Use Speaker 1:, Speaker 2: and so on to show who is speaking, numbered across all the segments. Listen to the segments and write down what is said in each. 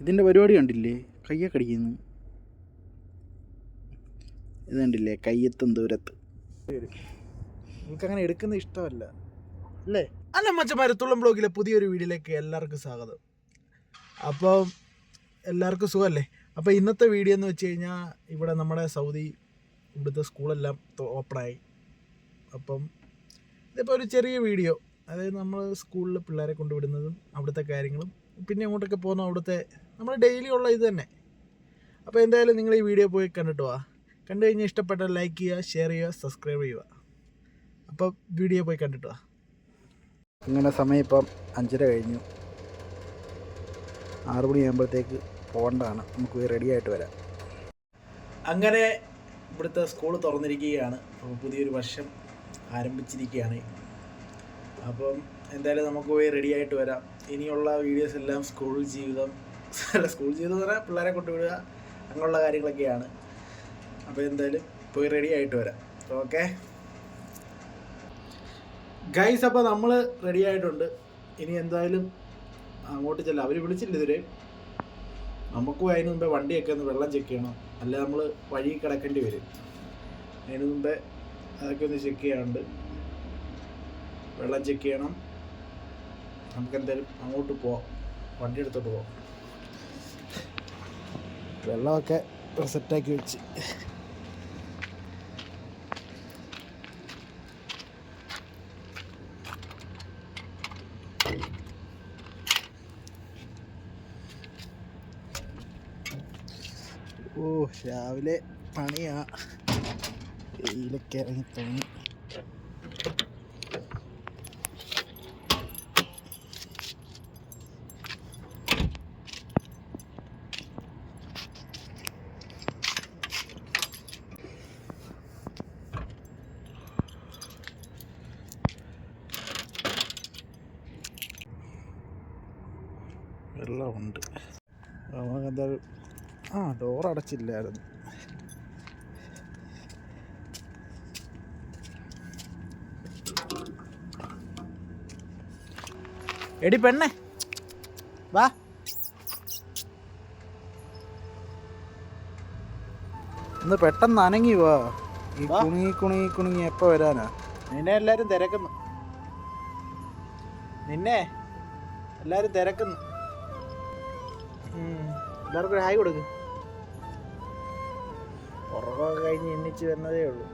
Speaker 1: ഇതിന്റെ പരിപാടി കണ്ടില്ലേ? കയ്യൊക്കെ അടിക്കുന്നു. ഇത് കണ്ടില്ലേ? കയ്യെത്തും ദൂരത്ത്.
Speaker 2: അങ്ങനെ എടുക്കുന്ന ഇഷ്ടമല്ല. അല്ലേ? അല്ല മച്ച മരത്തുള്ള ബ്ലോഗിലെ പുതിയൊരു വീഡിയോയിലേക്ക് എല്ലാവർക്കും സ്വാഗതം. അപ്പോൾ എല്ലാവർക്കും സുഖമല്ലേ? അപ്പോൾ ഇന്നത്തെ വീഡിയോ എന്ന് വെച്ച് കഴിഞ്ഞാൽ ഇവിടെ നമ്മുടെ സൗദി ഇവിടുത്തെ സ്കൂളെല്ലാം ഓപ്പണായി. അപ്പം ഇതിപ്പോൾ ഒരു ചെറിയ വീഡിയോ. അതായത് നമ്മൾ സ്കൂളിൽ പിള്ളേരെ കൊണ്ടുവിടുന്നതും അവിടുത്തെ കാര്യങ്ങളും പിന്നെ അങ്ങോട്ടൊക്കെ പോകുന്ന അവിടുത്തെ നമ്മൾ ഡെയിലി ഉള്ള ഇത് തന്നെ. അപ്പോൾ എന്തായാലും നിങ്ങൾ ഈ വീഡിയോ പോയി കണ്ടിട്ട് വാ. കണ്ടു കഴിഞ്ഞാൽ ഇഷ്ടപ്പെട്ടാൽ ലൈക്ക് ചെയ്യുക ഷെയർ ചെയ്യുക സബ്സ്ക്രൈബ് ചെയ്യുക. അപ്പോൾ വീഡിയോ പോയി കണ്ടിട്ട് വാ.
Speaker 1: ഇങ്ങനെ സമയം ഇപ്പം അഞ്ചര കഴിഞ്ഞു. ആറ് മണിയാകുമ്പോഴത്തേക്ക് പോകേണ്ടതാണ്. നമുക്ക് പോയി റെഡി ആയിട്ട് വരാം.
Speaker 2: അങ്ങനെ ഇവിടുത്തെ സ്കൂൾ തുറന്നിരിക്കുകയാണ്. അപ്പോൾ പുതിയൊരു വർഷം ആരംഭിച്ചിരിക്കുകയാണ്. അപ്പം എന്തായാലും നമുക്ക് പോയി റെഡി ആയിട്ട് വരാം. ഇനിയുള്ള വീഡിയോസ് എല്ലാം സ്കൂൾ ജീവിതം അല്ല സ്കൂൾ ജീവിതം എന്ന് പറഞ്ഞാൽ പിള്ളേരെ കൊണ്ടുവിടുക അങ്ങനെയുള്ള കാര്യങ്ങളൊക്കെയാണ്. അപ്പോൾ എന്തായാലും പോയി റെഡി ആയിട്ട് വരാം. ഓക്കെ ഗൈസ് അപ്പോൾ നമ്മൾ റെഡി ആയിട്ടുണ്ട്. ഇനി എന്തായാലും അങ്ങോട്ട് ചെല്ലാം. അവർ വിളിച്ചില്ല ഇതുവരെ. നമുക്കും അതിന് മുമ്പേ വണ്ടിയൊക്കെ ഒന്ന് വെള്ളം ചെക്ക് ചെയ്യണം. അല്ല നമ്മൾ വഴി കിടക്കേണ്ടി വരും. അതിന് മുമ്പേ അതൊക്കെ ഒന്ന് ചെക്ക് ചെയ്യാറുണ്ട് വെള്ളം ചെക്ക് ചെയ്യണം. നമുക്ക് എന്തായാലും അങ്ങോട്ട് പോവാം. വണ്ടി എടുത്തോട്ട് പോവാം.
Speaker 1: വെള്ളമൊക്കെ സെറ്റാക്കി വെച്ച്. ഓ രാവിലെ പണിയാ. വെയിലൊക്കെ ഇറങ്ങി വെള്ളമുണ്ട് നമുക്ക് എന്തായാലും ആ ഡോർ അടച്ചില്ലായിരുന്നു.
Speaker 2: എടി പെണ്ണേ വാ.
Speaker 1: ഒന്ന് പെട്ടെന്ന് അനങ്ങി വാ. ഈ. കുണുങ്ങി കുണുങ്ങി കുണുങ്ങി എപ്പോ വരാനാ?
Speaker 2: നിന്നെ എല്ലാരും തിരക്കുന്നു. നിന്നെ എല്ലാരും തിരക്കുന്നു. എല്ലാവർക്കും ഹായ് കൊടുക്ക്. ഉറക്കമൊക്കെ കഴിഞ്ഞ് എണ്ണിച്ച് വരുന്നതേ ഉള്ളൂ.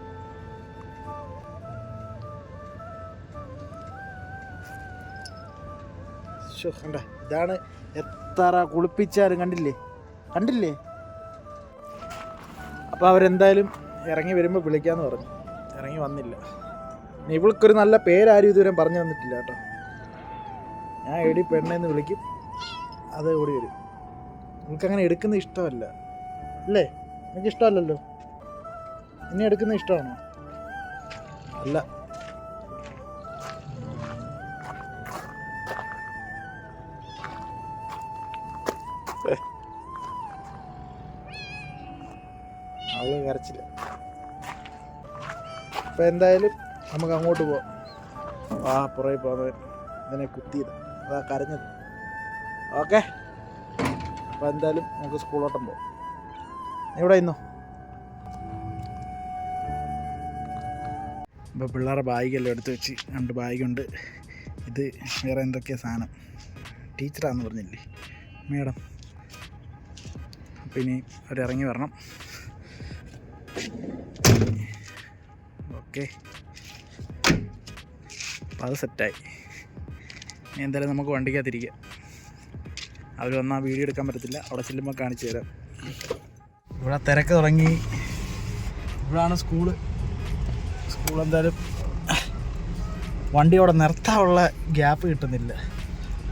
Speaker 1: കണ്ട ഇതാണ് എത്ര കുളിപ്പിച്ചാലും കണ്ടില്ലേ? കണ്ടില്ലേ?
Speaker 2: അപ്പോൾ അവരെന്തായാലും ഇറങ്ങി വരുമ്പോൾ വിളിക്കാന്ന് പറഞ്ഞു. ഇറങ്ങി വന്നില്ല. ഇവൾക്കൊരു നല്ല പേരാരും ഇതുവരെ പറഞ്ഞു തന്നിട്ടില്ല കേട്ടോ. ഞാൻ എടി പെണ്ണെന്ന് വിളിക്കും. അത് ഓടി വരും. ഇവൾക്ക് അങ്ങനെ എടുക്കുന്ന ഇഷ്ടമല്ല. അല്ലേ? എനിക്ക് ഇഷ്ടമല്ലല്ലോ? ഇനി എടുക്കുന്നത് ഇഷ്ടമാണോ? അല്ല. അവൾ കരച്ചില്ല. അപ്പം എന്തായാലും നമുക്ക് അങ്ങോട്ട് പോവാം. ആ പുറകെ പോകുന്നവൻ ഇതിനെ കുത്തിയത്. അതാ കരഞ്ഞത്. ഓക്കെ? അപ്പം എന്തായാലും നമുക്ക് സ്കൂളോട്ടം പോകും എവിടെ ഇന്നോ? ഇപ്പോൾ പിള്ളേരുടെ ബാഗെല്ലാം എടുത്ത് വെച്ച് രണ്ട് ബാഗുണ്ട്. ഇത് വേറെ എന്തൊക്കെയാ സാധനം? ടീച്ചറാന്ന് പറഞ്ഞില്ലേ? മേഡം. ഇനി അവരിറങ്ങി വരണം. ഓക്കെ. അപ്പം അത് സെറ്റായി എന്തായാലും നമുക്ക് വണ്ടിക്കകത്തിരിക്കാം അവർ വന്നാൽ വീഡിയോ എടുക്കാൻ പറ്റത്തില്ല. അവിടെ ചെല്ലുമ്പോൾ കാണിച്ചു തരാം. ഇവിടെ തിരക്ക് തുടങ്ങി. ഇവിടാണ് സ്കൂൾ സ്കൂൾ എന്തായാലും വണ്ടി അവിടെ നിർത്താനുള്ള ഗ്യാപ്പ് കിട്ടുന്നില്ല.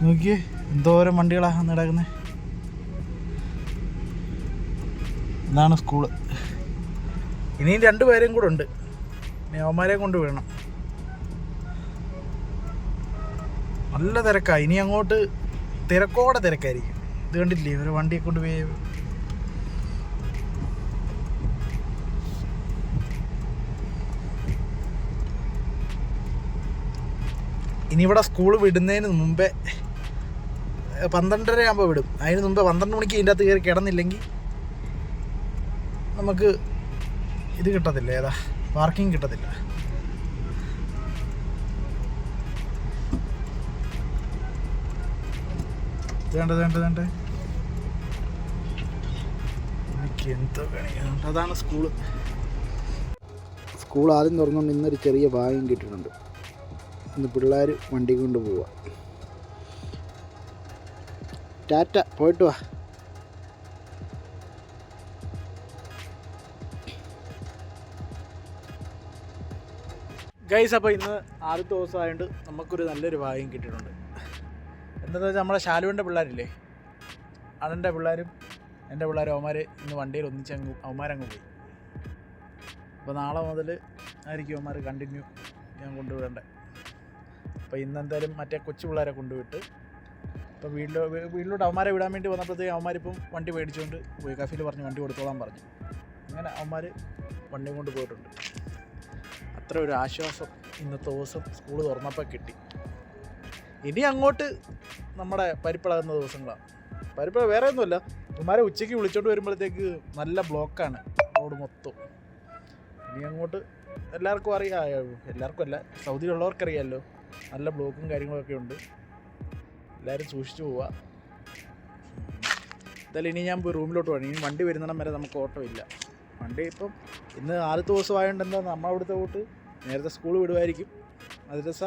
Speaker 2: നോക്കിയേ എന്തോരം വണ്ടികളാണ് നടക്കുന്നത് ഇതാണ് സ്കൂൾ ഇനിയും രണ്ട് പേരും കൂടെ ഉണ്ട്. അവന്മാരെ കൊണ്ട് വിടണം. നല്ല തിരക്കാണ് ഇനി അങ്ങോട്ട് തിരക്കോടെ തിരക്കായിരിക്കും. ഇത് കണ്ടില്ലേ ഒരു വണ്ടിയെ കൊണ്ട് പോയി. ഇനി ഇവിടെ സ്കൂൾ വിടുന്നതിന് മുമ്പേ പന്ത്രണ്ടര ആകുമ്പോൾ വിടും. അതിന് മുമ്പ് പന്ത്രണ്ട് മണിക്ക് ഇതിന്റെ അകത്ത് കയറി കിടന്നില്ലെങ്കിൽ നമുക്ക് ഇത് കിട്ടത്തില്ല. ഏതാ? പാർക്കിംഗ് കിട്ടത്തില്ല. വേണ്ട വേണ്ട വേണ്ട. എനിക്ക് എന്തോ കാണിക്കണം അതാണ് സ്കൂൾ
Speaker 1: സ്കൂൾ ആദ്യം തുറന്നുകൊണ്ട് ഇന്നൊരു ചെറിയ ഭാഗ്യം കിട്ടിയിട്ടുണ്ട്. ഇന്ന് പിള്ളേർ വണ്ടി കൊണ്ട് പോവാ. ടാറ്റ പോയിട്ട് വാ.
Speaker 2: ഗൈസ് അപ്പോൾ ഇന്ന് ആദ്യത്തെ ദിവസമായതുകൊണ്ട് നമുക്കൊരു നല്ലൊരു ഭാഗ്യം കിട്ടിയിട്ടുണ്ട്. എന്താണെന്ന് വെച്ചാൽ നമ്മുടെ ശാലുവിന്റെ പിള്ളേരില്ലേ? അണന്റെ പിള്ളേരും എന്റെ പിള്ളേരും അവന്മാർ ഇന്ന് വണ്ടിയിൽ ഒന്നിച്ച് അങ്ങ് അവന്മാരങ്ങ് പോയി. അപ്പോൾ നാളെ മുതൽ ആയിരിക്കും അവന്മാർ കണ്ടിന്യൂ ഞാൻ കൊണ്ടുവിടേണ്ടത് അപ്പോൾ ഇന്ന് എന്തായാലും മറ്റേ കൊച്ചു പിള്ളേരെ കൊണ്ടുവിട്ട് ഇപ്പോൾ വീട്ടിലോ വീട്ടിലോട്ട് അവന്മാരെ വിടാൻ വേണ്ടി വന്നപ്പോഴത്തേക്ക് അവന്മാരിപ്പം വണ്ടി മേടിച്ചുകൊണ്ട് പോയി. കഫീൽ പറഞ്ഞ് വണ്ടി കൊടുത്തോളാൻ പറഞ്ഞു. അങ്ങനെ അവന്മാർ വണ്ടിയും കൊണ്ട് പോയിട്ടുണ്ട്. അത്ര ഒരു ആശ്വാസം ഇന്നത്തെ ദിവസം സ്കൂൾ തുറന്നപ്പോൾ കിട്ടി. ഇനി അങ്ങോട്ട് നമ്മുടെ പരിപ്പളകുന്ന ദിവസങ്ങളാണ്. പരിപ്പള വേറെ ഒന്നുമല്ല. ഇവന്മാരെ ഉച്ചയ്ക്ക് വിളിച്ചോണ്ട് വരുമ്പോഴത്തേക്ക് നല്ല ബ്ലോക്കാണ് റോഡ് മൊത്തം. ഇനി അങ്ങോട്ട് എല്ലാവർക്കും അറിയാം. എല്ലാവർക്കും അല്ല സൗദിയിലുള്ളവർക്കറിയാമല്ലോ നല്ല ബ്ലോക്കും കാര്യങ്ങളൊക്കെ ഉണ്ട്. എല്ലാവരും സൂക്ഷിച്ചു പോവുക എന്തായാലും ഇനി ഞാൻ റൂമിലോട്ട് പോകണം ഇനി വണ്ടി വരുന്നിടം വരെ നമുക്ക് ഓട്ടോ ഇല്ല. വണ്ടി ഇപ്പം ഇന്ന് ആദ്യത്തെ ദിവസമായതുകൊണ്ട് എന്താ നമ്മളവിടുത്തെ പോട്ട് നേരത്തെ സ്കൂൾ വിടുമായിരിക്കും മദ്രസ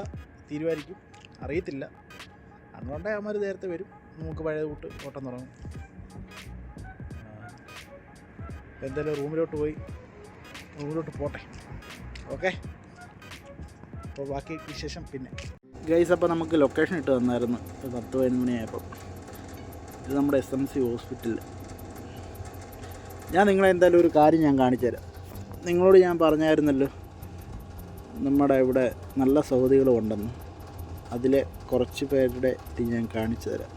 Speaker 2: തീരുമായിരിക്കും അറിയത്തില്ല. അതുകൊണ്ടേ അവന്മാർ നേരത്തെ വരും. നമുക്ക് പഴയ കൂട്ട് ഓട്ടം തുടങ്ങും. എന്തായാലും റൂമിലോട്ട് പോയി. റൂമിലോട്ട് പോട്ടെ. ഓക്കെ. അപ്പോൾ ബാക്കി വിശേഷം പിന്നെ.
Speaker 1: ഗൈസ് അപ്പോൾ നമുക്ക് ലൊക്കേഷൻ ഇട്ട് തന്നായിരുന്നു. ഒരു പത്ത് പതിനൊന്ന് മണിയായപ്പോൾ ഇത് നമ്മുടെ എസ് എം സി ഹോസ്പിറ്റലിൽ ഞാൻ നിങ്ങളെ എന്തായാലും ഒരു കാര്യം ഞാൻ കാണിച്ചു തരാം. നിങ്ങളോട് ഞാൻ പറഞ്ഞായിരുന്നല്ലോ നമ്മുടെ ഇവിടെ നല്ല സൗദികളും ഉണ്ടെന്ന്. അതിലെ കുറച്ച് പേരുടെ ഇത് ഞാൻ കാണിച്ചു തരാം.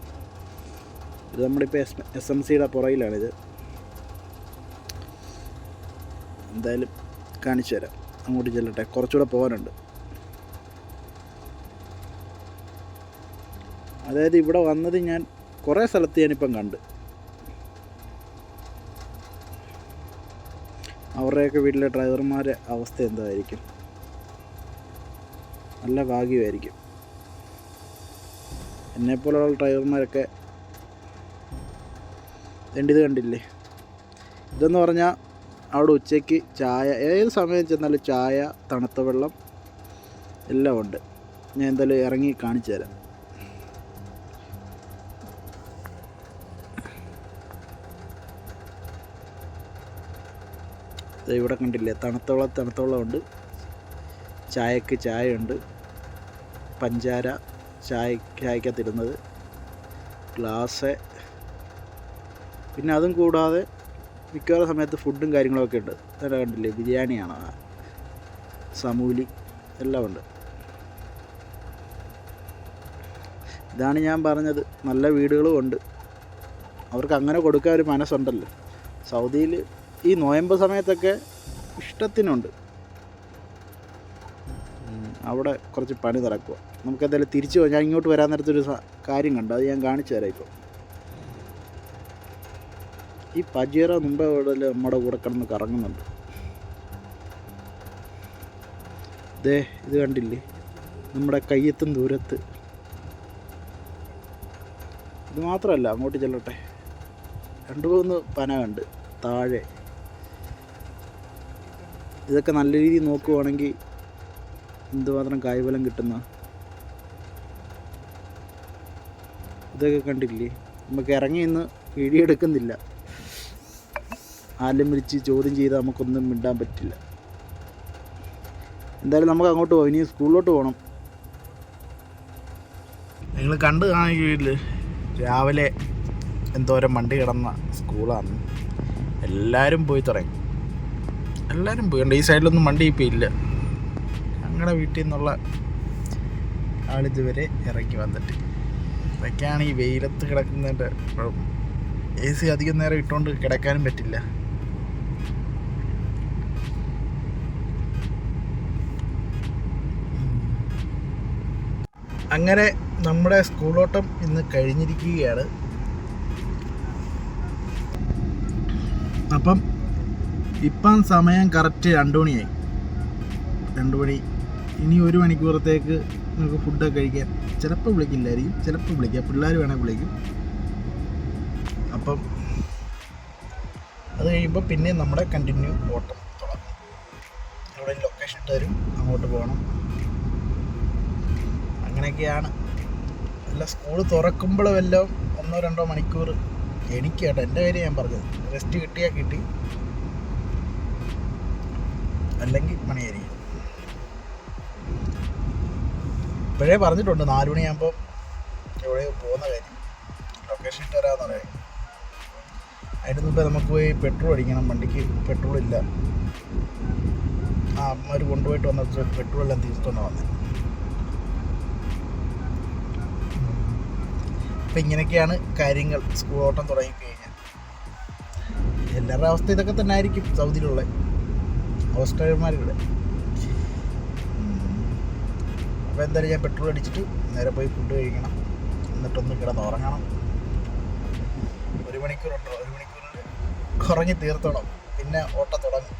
Speaker 1: ഇത് നമ്മളിപ്പോൾ എസ് എസ് എം സിയുടെ പുറയിലാണിത് എന്തായാലും കാണിച്ചു തരാം. അങ്ങോട്ട് ചെല്ലട്ടെ. കുറച്ചുകൂടെ പോകാനുണ്ട്. അതായത് ഇവിടെ വന്നത് ഞാൻ കുറേ സ്ഥലത്ത് ഞാനിപ്പം കണ്ട്. അവരുടെയൊക്കെ വീട്ടിലെ ഡ്രൈവർമാരുടെ അവസ്ഥ എന്തായിരിക്കും? നല്ല ഭാഗ്യമായിരിക്കും. എന്നെപ്പോലുള്ള ഡ്രൈവർമാരൊക്കെ ഇത് കണ്ടില്ലേ? ഇതെന്ന് പറഞ്ഞാൽ അവിടെ ഉച്ചയ്ക്ക് ചായ ഏത് സമയം ചെന്നാലും ചായ തണുത്ത വെള്ളം എല്ലാം ഉണ്ട്. ഞാൻ എന്തായാലും ഇറങ്ങി കാണിച്ചു തരാം. ഇവിടെ കണ്ടില്ലേ? തണുത്ത വെള്ളം തണുത്ത വെള്ളമുണ്ട് ചായക്ക് ചായ ഉണ്ട്. പഞ്ചാര. ചായ ചായക്കകത്തിരുന്നത്. ഗ്ലാസ്. പിന്നെ അതും കൂടാതെ മിക്കവാറും സമയത്ത് ഫുഡും കാര്യങ്ങളൊക്കെ ഉണ്ട്. അതെല്ലാം കണ്ടില്ലേ? ബിരിയാണിയാണ്. സമൂലി എല്ലാം ഉണ്ട്. ഇതാണ് ഞാൻ പറഞ്ഞത്. നല്ല വീടുകളും ഉണ്ട്. അവർക്ക് അങ്ങനെ കൊടുക്കാൻ ഒരു മനസ്സുണ്ടല്ലോ. സൗദിയിൽ ഈ നോയമ്പ് സമയത്തൊക്കെ ഇഷ്ടത്തിനുണ്ട്. അവിടെ കുറച്ച് പണി നടക്കുക നമുക്ക് എന്തായാലും തിരിച്ചു ഞാൻ ഇങ്ങോട്ട് വരാൻ നേരത്തൊരു കാര്യം കണ്ടു. അത് ഞാൻ കാണിച്ചു തരാം ഇപ്പോൾ ഈ പജീറ മുമ്പേ ഇവിടെ നമ്മുടെ കൂടെ കിടന്ന് കറങ്ങുന്നുണ്ട്. ദേ ഇത് കണ്ടില്ലേ? നമ്മുടെ കയ്യെത്തും ദൂരത്ത്. ഇത് മാത്രമല്ല അങ്ങോട്ട് ചെല്ലട്ടെ. രണ്ട് മൂന്ന് പന കണ്ട് താഴെ. ഇതൊക്കെ നല്ല രീതിയിൽ നോക്കുവാണെങ്കിൽ എന്തുമാത്രം കായ്ഫലം കിട്ടുന്ന ഇതൊക്കെ കണ്ടില്ലേ? നമുക്ക് ഇറങ്ങി ഇന്ന് വീഡിയോ എടുക്കുന്നില്ല. വിളിച്ച് ചോദ്യം ചെയ്ത് നമുക്കൊന്നും മിണ്ടാൻ പറ്റില്ല. എന്തായാലും നമുക്ക് അങ്ങോട്ട് പോകാം ഇനി സ്കൂളിലോട്ട് പോകണം
Speaker 2: നിങ്ങൾ കണ്ടു കാണിക്കില്ല രാവിലെ എന്തോരം വണ്ടി കിടന്ന സ്കൂളാണ്. എല്ലാവരും പോയി തുടങ്ങി. എല്ലാവരും പോയി. ഈ സൈഡിലൊന്നും വണ്ടി ഇപ്പം ഇല്ല. ഞങ്ങളുടെ വീട്ടിൽ നിന്നുള്ള ആളിതുവരെ ഇറങ്ങി വന്നിട്ട് ഇതൊക്കെയാണ് ഈ വെയിലത്ത് കിടക്കുന്നതിന്റെ കുഴപ്പം എ സി അധികം നേരം ഇട്ടുകൊണ്ട് കിടക്കാനും പറ്റില്ല. അങ്ങനെ നമ്മുടെ സ്കൂളോട്ടം ഇന്ന് കഴിഞ്ഞിരിക്കുകയാണ്. അപ്പം ഇപ്പം സമയം കറക്റ്റ് രണ്ട് മണിയായി. രണ്ട് മണി. ഇനി ഒരു മണിക്കൂറത്തേക്ക് നമുക്ക് ഫുഡൊക്കെ കഴിക്കാം ചിലപ്പോൾ വിളിക്കില്ലായിരിക്കും ചിലപ്പോൾ വിളിക്കുക പിള്ളേർ വേണേൽ വിളിക്കും. അപ്പം അത് കഴിയുമ്പോൾ പിന്നെ നമ്മുടെ കണ്ടിന്യൂ ഓട്ടം തുടങ്ങും. അവിടെ ലൊക്കേഷൻ ഇട്ട് തരും അങ്ങോട്ട് പോകണം. അങ്ങനെയൊക്കെയാണ്. അല്ല സ്കൂൾ തുറക്കുമ്പോൾ വല്ലതും ഒന്നോ രണ്ടോ മണിക്കൂർ എനിക്ക് കേട്ടോ എന്റെ കാര്യം ഞാൻ പറഞ്ഞത്. റെസ്റ്റ് കിട്ടിയാൽ കിട്ടി. അല്ലെങ്കിൽ മണിയായിരിക്കും ഇപ്പോഴേ പറഞ്ഞിട്ടുണ്ട് നാല് മണിയാകുമ്പോൾ ഇവിടെ പോകുന്ന കാര്യം. ലൊക്കേഷൻ ഇട്ട് തരാമെന്ന് പറയാം. അതിന് മുമ്പേ നമുക്ക് പോയി പെട്രോൾ അടിക്കണം വണ്ടിക്ക് പെട്രോൾ ഇല്ല. ആ അമ്മമാർ കൊണ്ടുപോയിട്ട് വന്നിട്ട് പെട്രോൾ എല്ലാം തീർത്തോണ്ട് വന്നത് അപ്പം ഇങ്ങനെയൊക്കെയാണ് കാര്യങ്ങൾ. സ്കൂൾ ഓട്ടം തുടങ്ങിക്കഴിഞ്ഞാൽ എല്ലാവരുടെ അവസ്ഥ ഇതൊക്കെ തന്നെ ആയിരിക്കും സൗദിയിലുള്ള ഓസ്ട്രേലിയന്മാരുടെ അപ്പോൾ എന്തായാലും ഞാൻ പെട്രോൾ അടിച്ചിട്ട് നേരെ പോയി ഫുഡ് കഴിക്കണം. എന്നിട്ടൊന്ന് കിടന്ന് ഉറങ്ങണം. ഒരു മണിക്കൂറുണ്ടോ ഒരു മണിക്കൂറിൽ ഉറങ്ങി തീർത്തണം പിന്നെ ഓട്ടം തുടങ്ങും.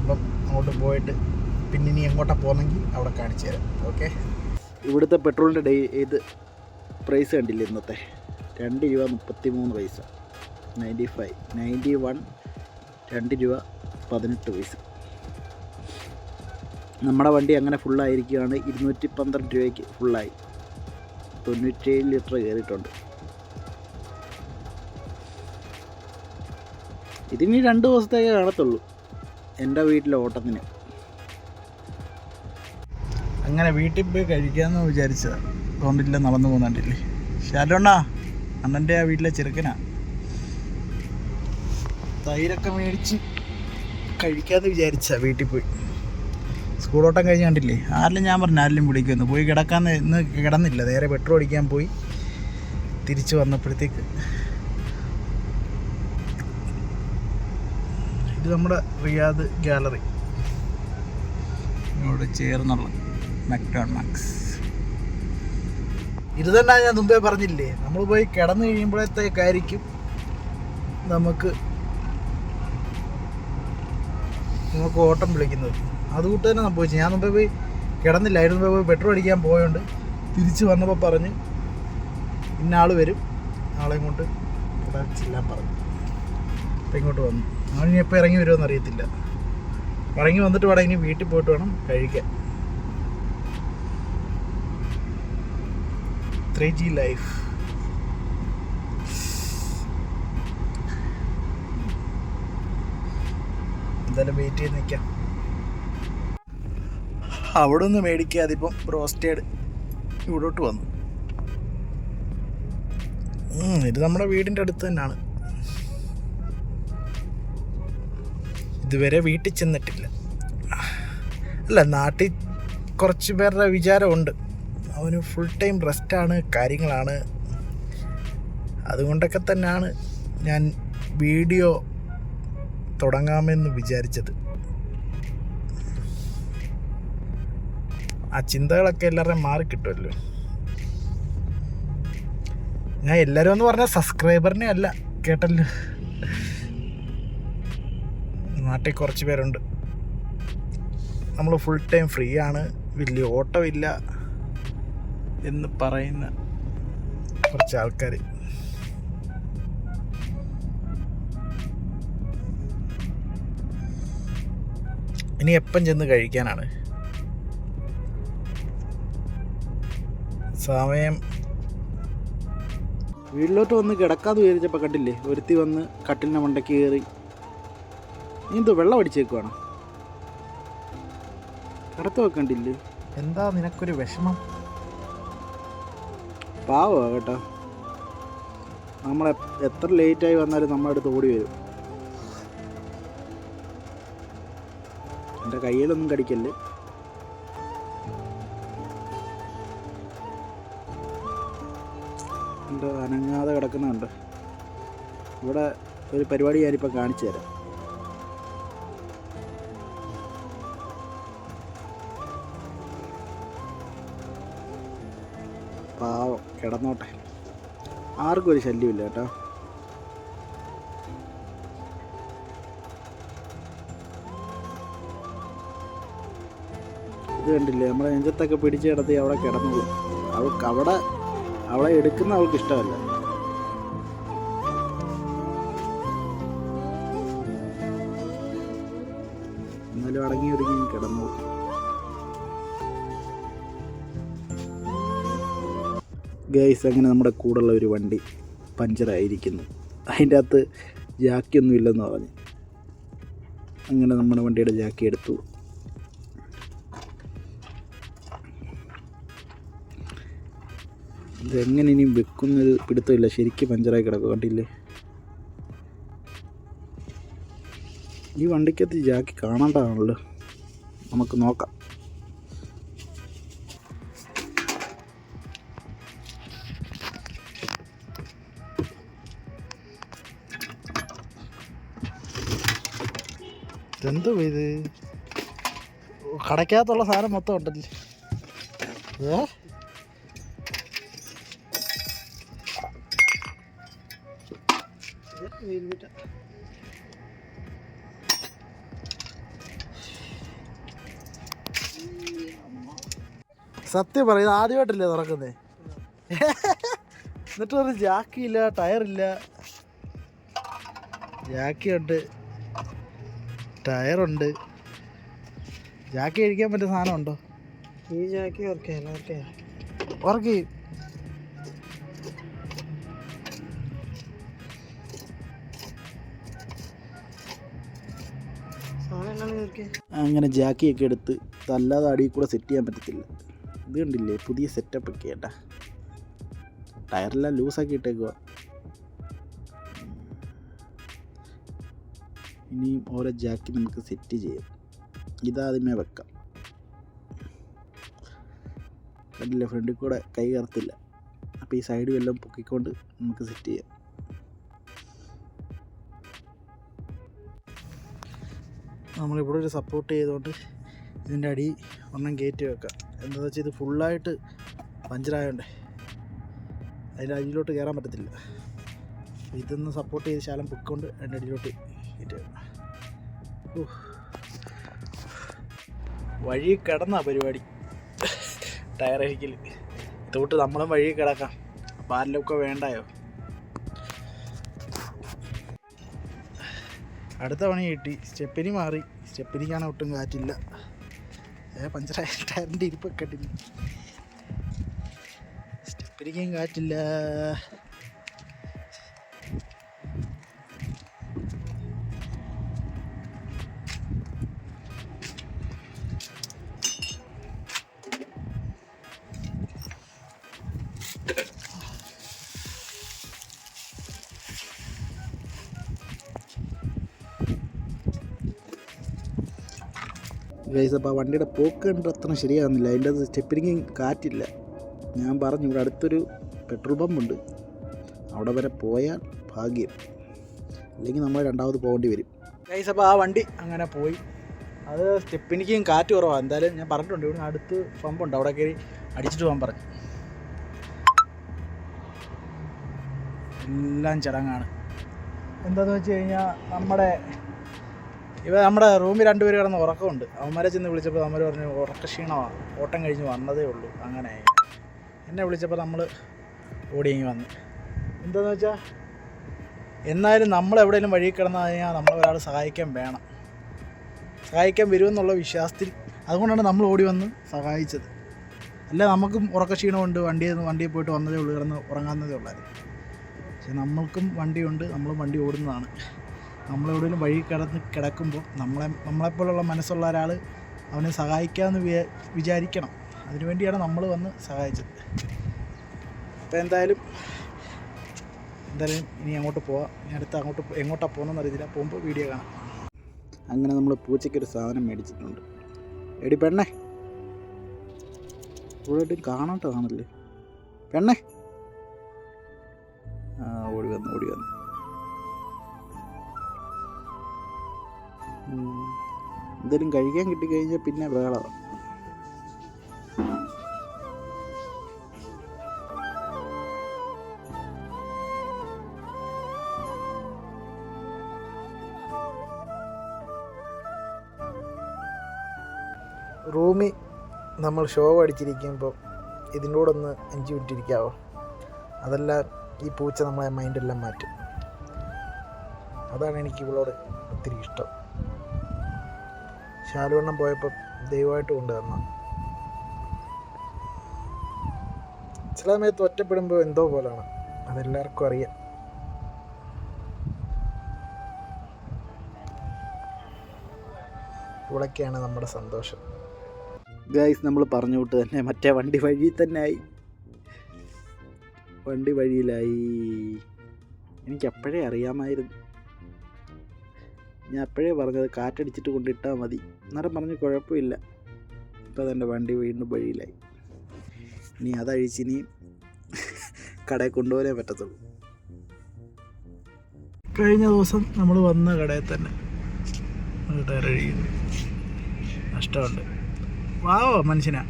Speaker 2: അപ്പം അങ്ങോട്ട് പോയിട്ട് പിന്നെ ഇനി എങ്ങോട്ടാണ് പോകണമെങ്കിൽ അവിടെ കാണിച്ചു തരാം. ഓക്കെ
Speaker 1: ഇവിടുത്തെ പെട്രോളിന്റെ ഡേ ഇത് പ്രൈസ് കണ്ടില്ലേ ഇന്നത്തെ? രണ്ട് രൂപ മുപ്പത്തി മൂന്ന് പൈസ. നയന്റി ഫൈവ് നയന്റി വൺ രണ്ട് രൂപ പതിനെട്ട് പൈസ. നമ്മുടെ വണ്ടി അങ്ങനെ ഫുള്ളായിരിക്കുകയാണ് ഇരുന്നൂറ്റി പന്ത്രണ്ട് രൂപയ്ക്ക് ഫുള്ളായി തൊണ്ണൂറ്റേഴ് ലിറ്റർ കയറിയിട്ടുണ്ട്. ഇതിനി രണ്ട് ദിവസത്തേക്ക് കാണത്തുള്ളൂ. എന്റെ വീട്ടിലെ ഓട്ടത്തിന്.
Speaker 2: അങ്ങനെ വീട്ടിൽ പോയി കഴിക്കാമെന്ന് വിചാരിച്ചതാ തോണ്ടില്ല നടന്നു പോകുന്നുണ്ടല്ലേ ശാലോണ്ണാ അണ്ണന്റെ ആ വീട്ടിലെ ചെറുക്കനാ. തൈരൊക്കെ മേടിച്ച് കഴിക്കാമെന്ന് വിചാരിച്ച വീട്ടിൽ പോയി. സ്കൂളോട്ടം കഴിഞ്ഞ് കണ്ടില്ലേ? ആരിലും ഞാൻ പറഞ്ഞു ആരിലും വിളിക്കുമെന്ന് പോയി കിടക്കാൻ ഇന്ന് കിടന്നില്ല. നേരെ പെട്രോൾ അടിക്കാൻ പോയി. തിരിച്ച് വന്നപ്പോഴത്തേക്ക് ഇത് നമ്മുടെ റിയാദ് ഗാലറി. ഇവിടെ ചേർന്നുള്ള മെക്ടോൺ മാക്സ് ഇത് തന്നെ ഞാൻ മുമ്പേ പറഞ്ഞില്ലേ? നമ്മൾ പോയി കിടന്നു കഴിയുമ്പോഴത്തേക്കായിരിക്കും നമുക്ക് നമുക്ക് ഓട്ടം വിളിക്കുന്നത് അതുകൂട്ട് തന്നെ സംഭവിച്ചു. ഞാൻ മുമ്പേ പോയി കിടന്നില്ല. അതിന് മുമ്പേ പോയി പെട്രോൾ അടിക്കാൻ പോയോണ്ട് തിരിച്ചു വന്നപ്പോൾ പറഞ്ഞ് ഇന്ന ആൾ വരും. ആളെ കൊണ്ട് ഇവിടെ ചെല്ലാൻ പറഞ്ഞു. അപ്പം ഇങ്ങോട്ട് വന്നു. അവനിനി എപ്പോൾ ഇറങ്ങി വരുമെന്ന് അറിയത്തില്ല. ഇറങ്ങി വന്നിട്ട് വേണം ഇനി വീട്ടിൽ പോയിട്ട് വേണം കഴിക്കാൻ. ത്രീ ജി ലൈഫ് എന്തായാലും വെയിറ്റ് ചെയ്ത് നിൽക്കാം അവിടെ നിന്ന് മേടിക്കാതെ ഇപ്പം റോസ്റ്റേഡ് ഇവിടോട്ട് വന്നു. ഇത് നമ്മുടെ വീടിന്റെ അടുത്ത് തന്നെയാണ്. ഇതുവരെ വീട്ടിൽ ചെന്നിട്ടില്ല. അല്ല നാട്ടിൽ കുറച്ച് പേരുടെ വിചാരമുണ്ട്. അവന് ഫുൾ ടൈം റെസ്റ്റാണ് കാര്യങ്ങളാണ്. അതുകൊണ്ടൊക്കെ തന്നെയാണ് ഞാൻ വീഡിയോ തുടങ്ങാമെന്ന് വിചാരിച്ചത്. ആ ചിന്തകളൊക്കെ എല്ലാവരുടെയും മാറിക്കിട്ടുമല്ലോ ഞാൻ എല്ലാവരും എന്ന് പറഞ്ഞാൽ സബ്സ്ക്രൈബറിനെ അല്ല കേട്ടല്ലോ. നാട്ടിൽ കുറച്ച് പേരുണ്ട്. നമ്മൾ ഫുൾ ടൈം ഫ്രീ ആണ്. വലിയ ഓട്ടമില്ല എന്ന് പറയുന്ന കുറച്ച് ആൾക്കാർ ഇനി എപ്പം ചെന്ന് കഴിക്കാനാണ്? സമയം.
Speaker 1: വീട്ടിലോട്ട് വന്ന് കിടക്കാതെ വിചാരിച്ചപ്പോൾ കണ്ടില്ലേ ഒരുത്തി വന്ന് കട്ടിലിന്റെ മണ്ടയ്ക്ക് കയറി. എന്തോ വെള്ളം അടിച്ചേക്കുവാണ്? കിടത്ത് വെക്കണ്ടില്ലേ
Speaker 2: എന്താ നിനക്കൊരു വിഷമം?
Speaker 1: പാവമാ കേട്ടോ നമ്മൾ എത്ര ലേറ്റായി വന്നാലും നമ്മുടെ അടുത്ത് ഓടി വരും. എന്റെ കയ്യിലൊന്നും കടിക്കല്ലേ? ഉണ്ട് അനങ്ങാതെ കിടക്കുന്നുണ്ട് ഇവിടെ ഒരു പരിപാടി ഞാനിപ്പോൾ കാണിച്ചു തരാം.
Speaker 2: പാവം കിടന്നോട്ടെ. ആർക്കും ഒരു ശല്യമില്ല കേട്ടോ. ഇത് കണ്ടില്ലേ? നമ്മളെ നെഞ്ചത്തൊക്കെ പിടിച്ച് കിടത്തി അവിടെ കിടന്നു അവൾക്ക് അവിടെ അവളെ എടുക്കുന്ന അവൾക്ക് ഇഷ്ടമല്ല. എന്നാലും അടങ്ങി ഒരുങ്ങി കിടന്നു. ഗൈസ് അങ്ങനെ നമ്മുടെ കൂടെയുള്ള ഒരു വണ്ടി പഞ്ചറായിരിക്കുന്നു അതിന്റെ അകത്ത് ജാക്കിയൊന്നും ഇല്ലെന്ന് പറഞ്ഞു. അങ്ങനെ നമ്മുടെ വണ്ടിയുടെ ജാക്കി എടുത്തു. ഇതെങ്ങനെ ഇനി വെക്കുന്നത് പിടുത്തമില്ല. ശരിക്കും പഞ്ചറായി കിടക്കുക കണ്ടില്ലേ? ഈ വണ്ടിക്കകത്ത് ജാക്കി കാണാണ്ടാണല്ലോ നമുക്ക് നോക്കാം. എന്തോ ഇത്? കടയ്ക്കകത്തുള്ള സാധനം മൊത്തം ഉണ്ടല്ലേ? ഏ? സത്യം പറയും ഇത് ആദ്യമായിട്ടല്ലേ തുറക്കുന്നേ? എന്നിട്ട് പറഞ്ഞു ജാക്കിയില്ല ടയറില്ല ജാക്കിയുണ്ട് ടയറുണ്ട്. ജാക്കി കഴിക്കാൻ പറ്റിയ സാധനം ഉണ്ടോ?
Speaker 1: ഈ ജാക്കി ഓർക്കേ
Speaker 2: വർക്ക് അങ്ങനെ ജാക്കിയൊക്കെ എടുത്ത് തല്ലാതെ അടിയിൽ കൂടെ സെറ്റ് ചെയ്യാൻ പറ്റത്തില്ല. ഇത് കണ്ടില്ലേ? പുതിയ സെറ്റപ്പ് ഒക്കെ ഏട്ടാ ടയറെല്ലാം ലൂസാക്കി ഇട്ടേക്കുക ഇനിയും ഓരോ ജാക്കി നമുക്ക് സെറ്റ് ചെയ്യാം. ഇതാദ്യമേ വെക്കാം. കണ്ടില്ല? ഫ്രണ്ടിൽ കൂടെ കൈ കയറത്തില്ല. അപ്പോൾ ഈ സൈഡ് വല്ലതും പൊക്കിക്കൊണ്ട് നമുക്ക് സെറ്റ് ചെയ്യാം. നമ്മളിവിടെ ഒരു സപ്പോർട്ട് ചെയ്തുകൊണ്ട് ഇതിന്റെ അടി ഒരെണ്ണം കയറ്റി വെക്കാം. എന്താണെന്ന് വെച്ചാൽ ഇത് ഫുള്ളായിട്ട് പഞ്ചറായോണ്ടേ അതിന്റെ അടിയിലോട്ട് കയറാൻ പറ്റത്തില്ല. ഇതൊന്ന് സപ്പോർട്ട് ചെയ്ത് ശാലം പൊക്കൊണ്ട് അതിന്റെ അടിയിലോട്ട് കയറ്റി വെക്കാം. വഴി കിടന്ന പരിപാടി. ടയർ ഹിക്കിൽ തോട്ട് നമ്മളും വഴി കിടക്കാം. ആരിലൊക്കെ വേണ്ടായോ? അടുത്ത പണി കിട്ടി. സ്റ്റെപ്പിനി മാറി. സ്റ്റെപ്പിനിക്കാണ് ഒട്ടും കാറ്റില്ല. ഏ പഞ്ചറായ ടയറിന്റെ ഇരിപ്പ് കെട്ടില്ല സ്റ്റെപ്പിനിക്കും കാറ്റില്ല. ഗൈസ് അപ്പോൾ ആ വണ്ടിയുടെ പോക്ക് കണ്ട അത്ര ശരിയാകുന്നില്ല. അതിന്റെ അത് കാറ്റില്ല. ഞാൻ പറഞ്ഞു ഇവിടെ അടുത്തൊരു പെട്രോൾ പമ്പ് ഉണ്ട് അവിടെ വരെ പോയാൽ ഭാഗ്യം. അല്ലെങ്കിൽ നമ്മൾ രണ്ടാമത് പോകേണ്ടി വരും. ഗൈസ് അപ്പോൾ ആ വണ്ടി അങ്ങനെ പോയി. അത് സ്റ്റെപ്പിനിക്കും കാറ്റ് കുറവാണ് എന്തായാലും ഞാൻ പറഞ്ഞിട്ടുണ്ട് ഇവിടെ അടുത്ത് പമ്പുണ്ട്. അവിടെ കയറി അടിച്ചിട്ട് പോകാൻ പറഞ്ഞു. എല്ലാം ചടങ്ങാണ്. എന്താണെന്ന് വെച്ച് കഴിഞ്ഞാൽ നമ്മുടെ ഇവ നമ്മുടെ റൂമിൽ രണ്ടുപേർ കിടന്ന് ഉറക്കമുണ്ട്. അവന്മാരെ ചെന്ന് വിളിച്ചപ്പോൾ അവന്മാർ പറഞ്ഞു ഉറക്ക ക്ഷീണമാണ്. ഓട്ടം കഴിഞ്ഞ് വന്നതേ ഉള്ളൂ. അങ്ങനെ എന്നെ വിളിച്ചപ്പോൾ നമ്മൾ ഓടിയങ്ങി വന്നു. എന്താന്ന് വെച്ചാൽ എന്നാലും നമ്മൾ എവിടെയെങ്കിലും വഴി കിടന്നു കഴിഞ്ഞാൽ നമ്മളെ ഒരാൾ സഹായിക്കാൻ വേണം. സഹായിക്കാൻ വരുമെന്നുള്ള വിശ്വാസത്തിൽ അതുകൊണ്ടാണ് നമ്മൾ ഓടി വന്ന് സഹായിച്ചത്. അല്ല നമുക്കും ഉറക്കക്ഷീണമുണ്ട് വണ്ടി വണ്ടിയിൽ പോയിട്ട് വന്നതേ ഉള്ളൂ കിടന്ന് ഉറങ്ങാവുന്നതേ ഉള്ളായിരുന്നു. പക്ഷെ നമ്മൾക്കും വണ്ടിയുണ്ട്. നമ്മളും വണ്ടി ഓടുന്നതാണ്. നമ്മളെവിടെയെങ്കിലും വഴി കിടന്ന് കിടക്കുമ്പോൾ നമ്മളെ നമ്മളെപ്പോലുള്ള മനസ്സുള്ള ഒരാൾ അവനെ സഹായിക്കാമെന്ന് വിചാ വിചാരിക്കണം. അതിനുവേണ്ടിയാണ് നമ്മൾ വന്ന് സഹായിച്ചത്. അപ്പോൾ എന്തായാലും എന്തായാലും ഇനി അങ്ങോട്ട് പോവാം. ഇനി അടുത്ത് അങ്ങോട്ട് എങ്ങോട്ടാണ് പോകുന്നതെന്ന് അറിയത്തില്ല. പോകുമ്പോൾ വീഡിയോ കാണാം. അങ്ങനെ നമ്മൾ പൂച്ചയ്ക്കൊരു സാധനം മേടിച്ചിട്ടുണ്ട്. എടി പെണ്ണേ. ഇവിടെ കാണാട്ടോ കാണല്ലേ പെണ്ണേ. ആ ഓടി വന്നു ഓടി വന്നു. എന്തേലും കഴിക്കാൻ കിട്ടിക്കഴിഞ്ഞാൽ പിന്നെ വേള റൂമി നമ്മൾ ഷോ അടിച്ചിരിക്കുമ്പോൾ ഇതിന്റെ കൂടെ ഒന്ന് അഞ്ച് മിനിറ്റ് ഇരിക്കാവോ? ഈ പൂച്ച നമ്മളെ മൈൻഡെല്ലാം മാറ്റും. അതാണ് എനിക്ക് ഇവളോട് ഒത്തിരി ഇഷ്ടം. ശാലുവണ്ണം പോയപ്പോൾ ദൈവമായിട്ട് കൊണ്ടുവന്ന ചില സമയത്ത് ഒറ്റപ്പെടുമ്പോൾ എന്തോ പോലാണ്. അതെല്ലാവർക്കും അറിയാം. ഇവിടെയൊക്കെയാണ് നമ്മുടെ സന്തോഷം.
Speaker 1: ഗൈസ് നമ്മൾ പറഞ്ഞു വിട്ട് തന്നെ മറ്റേ വണ്ടി വഴി തന്നെ ആയി വണ്ടി വഴിയിലായി. എനിക്ക് അപ്പോഴേ അറിയാമായിരുന്നു. ഞാൻ അപ്പോഴേ പറഞ്ഞത് കാറ്റടിച്ചിട്ട് കൊണ്ടിട്ടാൽ മതി. അന്നേരം പറഞ്ഞ് കുഴപ്പമില്ല. ഇപ്പോൾ അതെന്റെ വണ്ടി വീണ്ടും വഴിയിലായി. ഇനി അതഴിച്ചിനി കടയിൽ കൊണ്ടുപോകാനേ പറ്റത്തുള്ളൂ.
Speaker 2: കഴിഞ്ഞ ദിവസം നമ്മൾ വന്ന കടയിൽ തന്നെ നഷ്ടമുണ്ട്. വാവോ മനുഷ്യനാ.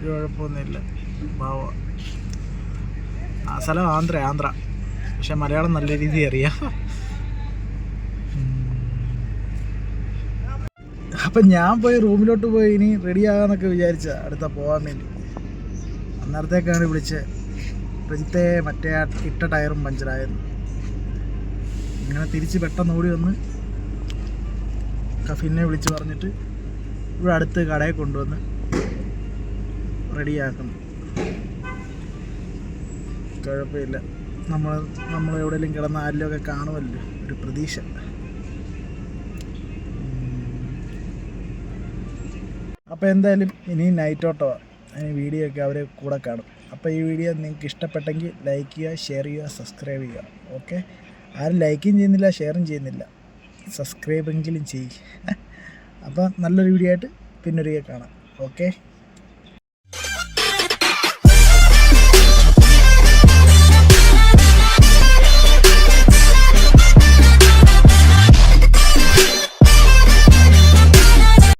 Speaker 2: ഒരു കുഴപ്പമൊന്നുമില്ല. വാവോ. ആ സ്ഥലം ആന്ധ്ര ആന്ധ്ര. പക്ഷെ മലയാളം നല്ല രീതിയിൽ അറിയാം. അപ്പം ഞാൻ പോയി റൂമിലോട്ട് പോയി ഇനി റെഡി ആകാന്നൊക്കെ വിചാരിച്ച അടുത്ത പോകാൻ വേണ്ടി. അന്നേരത്തേക്കാണ് വിളിച്ച്. പ്രജിത്തെ മറ്റേ ഇട്ട ടയറും പഞ്ചറായിരുന്നു ഇങ്ങനെ തിരിച്ച് പെട്ടെന്ന് ഓടി വന്ന് കഫീനെ വിളിച്ച് പറഞ്ഞിട്ട് ഇവിടെ അടുത്ത് കടയിൽ കൊണ്ടുവന്ന് റെഡിയാക്കുന്നു കുഴപ്പമില്ല. നമ്മൾ നമ്മൾ എവിടെയെങ്കിലും കിടന്ന ആരിലൊക്കെ കാണുമല്ലോ. ഒരു പ്രതീക്ഷ. അപ്പോൾ എന്തായാലും ഇനി നൈറ്റ് ഓട്ടോ ഇനി വീഡിയോ ഒക്കെ അവരെ കൂടെ കാണും. അപ്പോൾ ഈ വീഡിയോ നിങ്ങൾക്ക് ഇഷ്ടപ്പെട്ടെങ്കിൽ ലൈക്ക് ചെയ്യുക ഷെയർ ചെയ്യുക സബ്സ്ക്രൈബ് ചെയ്യുക. ഓക്കെ ആരും ലൈക്കും ചെയ്യുന്നില്ല ഷെയറും ചെയ്യുന്നില്ല. സബ്സ്ക്രൈബെങ്കിലും ചെയ്യും. അപ്പോൾ നല്ലൊരു വീഡിയോ ആയിട്ട് പിന്നൊരിക്കൽ കാണാം. ഓക്കെ